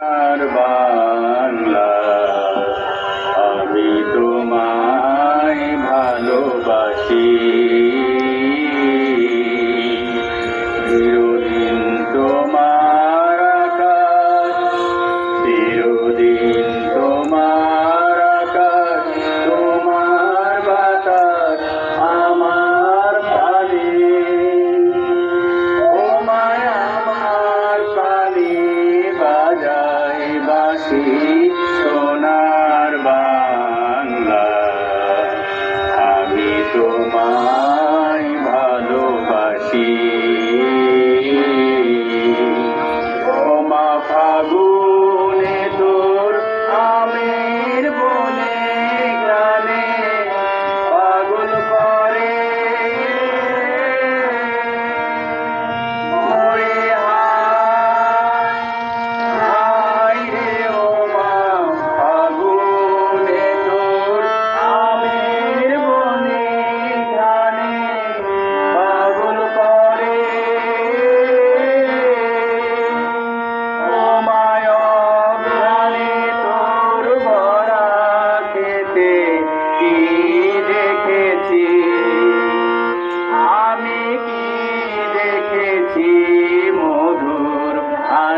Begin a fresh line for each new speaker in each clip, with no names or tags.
আর বাংলা। আমি তোমার see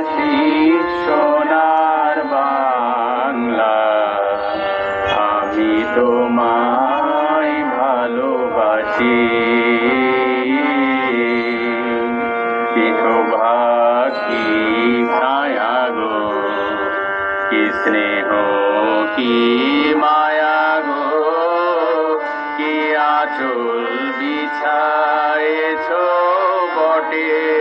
আশিস সোনার বাংলা। আমি তোমায় ভালোবাসি। কি ছায়া গো, কি স্নেহ, কি মায়া গো, কি আচল বিছায়েছ বটে।